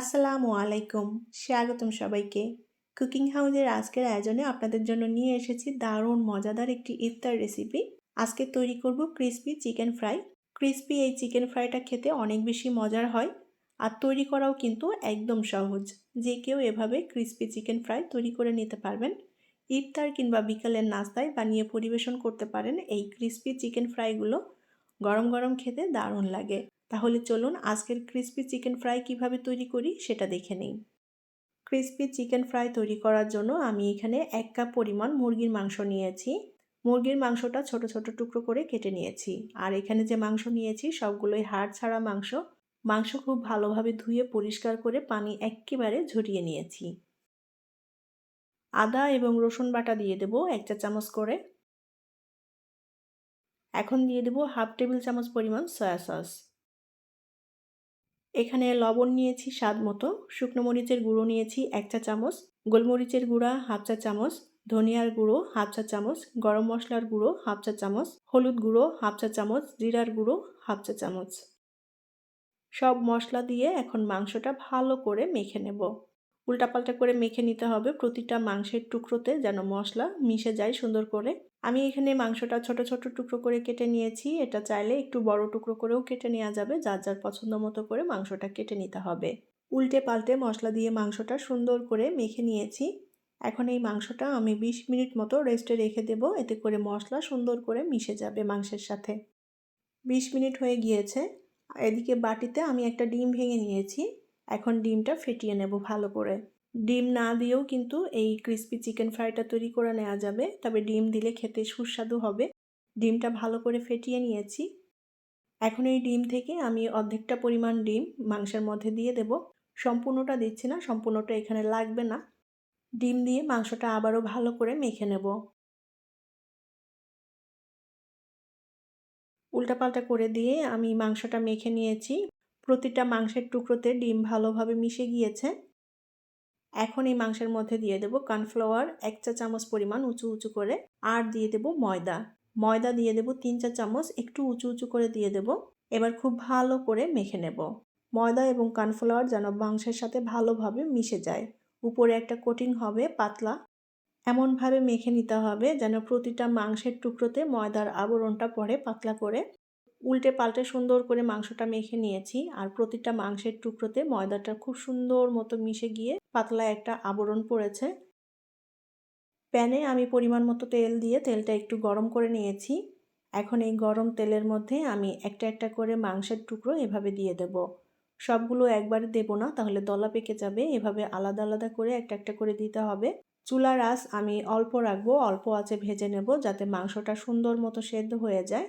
আসসালামু আলাইকুম। স্বাগতম সবাইকে। কুকিং হাউসের আজকের আয়োজনে আপনাদের জন্য নিয়ে এসেছি দারুণ মজাদার একটি ইফতার রেসিপি আজকে তৈরি করব ক্রিসপি চিকেন ফ্রাই ক্রিসপি এই চিকেন ফ্রাইটা খেতে অনেক বেশি মজার হয় আর তৈরি করাও কিন্তু একদম সহজ। যে কেউ এভাবে ক্রিসপি চিকেন ফ্রাই তৈরি করে নিতে পারবেন। ইফতার কিংবা বিকালের নাস্তায় বানিয়ে পরিবেশন করতে পারেন এই ক্রিসপি চিকেন ফ্রাইগুলো গরম গরম খেতে দারুণ লাগে। তাহলে চলুন আজকের ক্রিসপি চিকেন ফ্রাই কীভাবে তৈরি করি সেটা দেখে নিই। ক্রিসপি চিকেন ফ্রাই তৈরি করার জন্য আমি এখানে এক কাপ পরিমাণ মুরগির মাংস নিয়েছি। মুরগির মাংসটা ছোট ছোট টুকরো করে কেটে নিয়েছি। আর এখানে যে মাংস নিয়েছি সবগুলোই হাড় ছাড়া মাংস। মাংস খুব ভালোভাবে ধুয়ে পরিষ্কার করে পানি একেবারে ঝরিয়ে নিয়েছি। আদা এবং রসুন বাটা দিয়ে দেব এক চা চামচ করে। এখন দিয়ে দেব হাফ টেবিল চামচ পরিমাণ সয়া সস। এখানে লবণ নিয়েছি স্বাদ মতো, শুকনো মরিচের গুঁড়ো নিয়েছি এক চা চামচ, গোলমরিচের গুঁড়া হাফ চা চামচ, ধনিয়ার গুঁড়ো হাফ চা চামচ, গরম মশলার গুঁড়ো হাফ চা চামচ, হলুদ গুঁড়ো হাফ চা চামচ, জিরার গুঁড়ো হাফ চা চামচ। সব মশলা দিয়ে এখন মাংসটা ভালো করে মেখে নেব। উল্টাপাল্টা করে মেখে নিতে হবে প্রতিটা মাংসের টুকরোতে যেন মশলা মিশে যায় সুন্দর করে। আমি এখানে মাংসটা ছোট ছোট টুকরো করে কেটে নিয়েছি। এটা চাইলে একটু বড় টুকরো করেও কেটে নেওয়া যাবে। যার যার পছন্দ মতো করে মাংসটা কেটে নিতে হবে। উল্টে পাল্টে মশলা দিয়ে মাংসটা সুন্দর করে মেখে নিয়েছি। এখন এই মাংসটা আমি ২০ মিনিট মতো রেস্টে রেখে দেব। এতে করে মশলা সুন্দর করে মিশে যাবে মাংসের সাথে। ২০ মিনিট হয়ে গিয়েছে। এদিকে বাটিতে আমি একটা ডিম ভেঙে নিয়েছি। এখন ডিমটা ফেটিয়ে নেব ভালো করে। ডিম না দিয়েও কিন্তু এই ক্রিস্পি চিকেন ফ্রাইটা তৈরি করে নেওয়া যাবে। তবে ডিম দিলে খেতে সুস্বাদু হবে। ডিমটা ভালো করে ফেটিয়ে নিয়েছি। এখন এই ডিম থেকে আমি অর্ধেকটা পরিমাণ ডিম মাংসের মধ্যে দিয়ে দেব। সম্পূর্ণটা দিচ্ছি না, সম্পূর্ণটা এখানে লাগবে না। ডিম দিয়ে মাংসটা আবারও ভালো করে মেখে নেব। উল্টাপাল্টা করে দিয়ে আমি মাংসটা মেখে নিয়েছি। প্রতিটা মাংসের টুকরোতে ডিম ভালোভাবে মিশে গিয়েছে। এখন এই মাংসের মধ্যে দিয়ে দেব কর্নফ্লাওয়ার এক চা চামচ পরিমাণ উঁচু উঁচু করে আর দিয়ে দেব ময়দা। ময়দা দিয়ে দেব তিন চা চামচ, একটু উঁচু উঁচু করে দিয়ে দেব। এবার খুব ভালো করে মেখে নেব। ময়দা এবং কর্নফ্লাওয়ার যেন মাংসের সাথে ভালোভাবে মিশে যায়। উপরে একটা কোটিং হবে পাতলা। এমনভাবে মেখে নিতে হবে যেন প্রতিটা মাংসের টুকরোতে ময়দার আবরণটা পড়ে পাতলা করে। উল্টে পাল্টে সুন্দর করে মাংসটা মেখে নিয়েছি আর প্রতিটা মাংসের টুকরোতে ময়দাটা খুব সুন্দর মতো মিশে গিয়ে পাতলা একটা আবরণ পড়েছে। প্যানে আমি পরিমাণ মতো তেল দিয়ে তেলটা একটু গরম করে নিয়েছি। এখন এই গরম তেলের মধ্যে আমি একটা একটা করে মাংসের টুকরো এভাবে দিয়ে দেব। সবগুলো একবারে দেব না, তাহলে দলা পেকে যাবে। এভাবে আলাদা আলাদা করে একটা একটা করে দিতে হবে। চুলার আঁচ আমি অল্প রাখব, অল্প আছে ভেজে নেব যাতে মাংসটা সুন্দর মতো সেদ্ধ হয়ে যায়।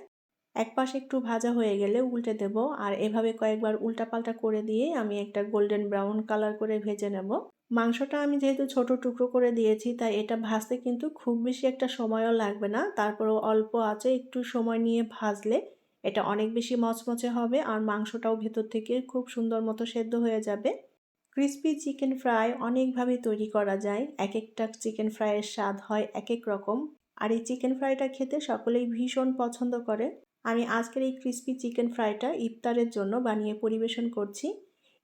এক পাশে একটু ভাজা হয়ে গেলে উল্টে দেব, আর এভাবে কয়েকবার উল্টাপাল্টা করে দিয়ে আমি একটা গোল্ডেন ব্রাউন কালার করে ভেজে নেব। মাংসটা আমি যেহেতু ছোট টুকরো করে দিয়েছি, তাই এটা ভাজতে কিন্তু খুব বেশি একটা সময়ও লাগবে না। তারপরেও অল্প আছে, একটু সময় নিয়ে ভাজলে এটা অনেক বেশি মচমচে হবে, আর মাংসটাও ভেতর থেকে খুব সুন্দর মতো সেদ্ধ হয়ে যাবে। ক্রিসপি চিকেন ফ্রাই অনেকভাবে তৈরি করা যায় এক একটা চিকেন ফ্রাইয়ের স্বাদ হয় এক এক রকম, আর এই চিকেন ফ্রাইটা খেতে সকলেই ভীষণ পছন্দ করে। আমি আজকের এই ক্রিস্পি চিকেন ফ্রাইটা ইফতারের জন্য বানিয়ে পরিবেশন করছি।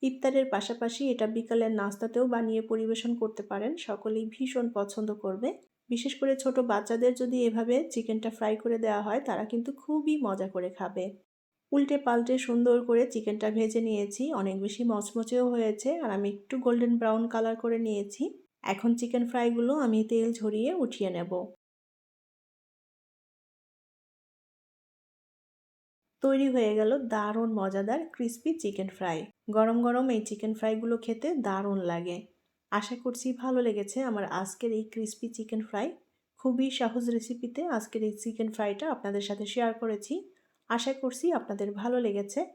ইফতারের পাশাপাশি এটা বিকালের নাস্তাতেও বানিয়ে পরিবেশন করতে পারেন। সকলেই ভীষণ পছন্দ করবে। বিশেষ করে ছোট বাচ্চাদের যদি এভাবে চিকেনটা ফ্রাই করে দেওয়া হয়, তারা কিন্তু খুবই মজা করে খাবে। উল্টে পাল্টে সুন্দর করে চিকেনটা ভেজে নিয়েছি। অনেক বেশি মচমচেও হয়েছে আর আমি একটু গোল্ডেন ব্রাউন কালার করে নিয়েছি। এখন চিকেন ফ্রাইগুলো আমি তেল ঝরিয়ে উঠিয়ে নেব। তৈরি হয়ে গেল দারুণ মজাদার ক্রিসপি চিকেন ফ্রাই। গরম গরম এই চিকেন ফ্রাইগুলো খেতে দারুণ লাগে। আশা করছি ভালো লেগেছে আমার আজকের এই ক্রিসপি চিকেন ফ্রাই। খুবই সহজ রেসিপিতে আজকের এই চিকেন ফ্রাইটা আপনাদের সাথে শেয়ার করেছি। আশা করছি আপনাদের ভালো লেগেছে।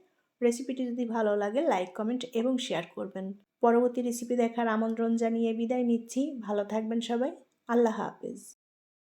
রেসিপিটি যদি ভালো লাগে, লাইক, কমেন্ট এবং শেয়ার করবেন। পরবর্তী রেসিপি দেখার আমন্ত্রণ জানিয়ে বিদায় নিচ্ছি। ভালো থাকবেন সবাই। আল্লাহ হাফেজ।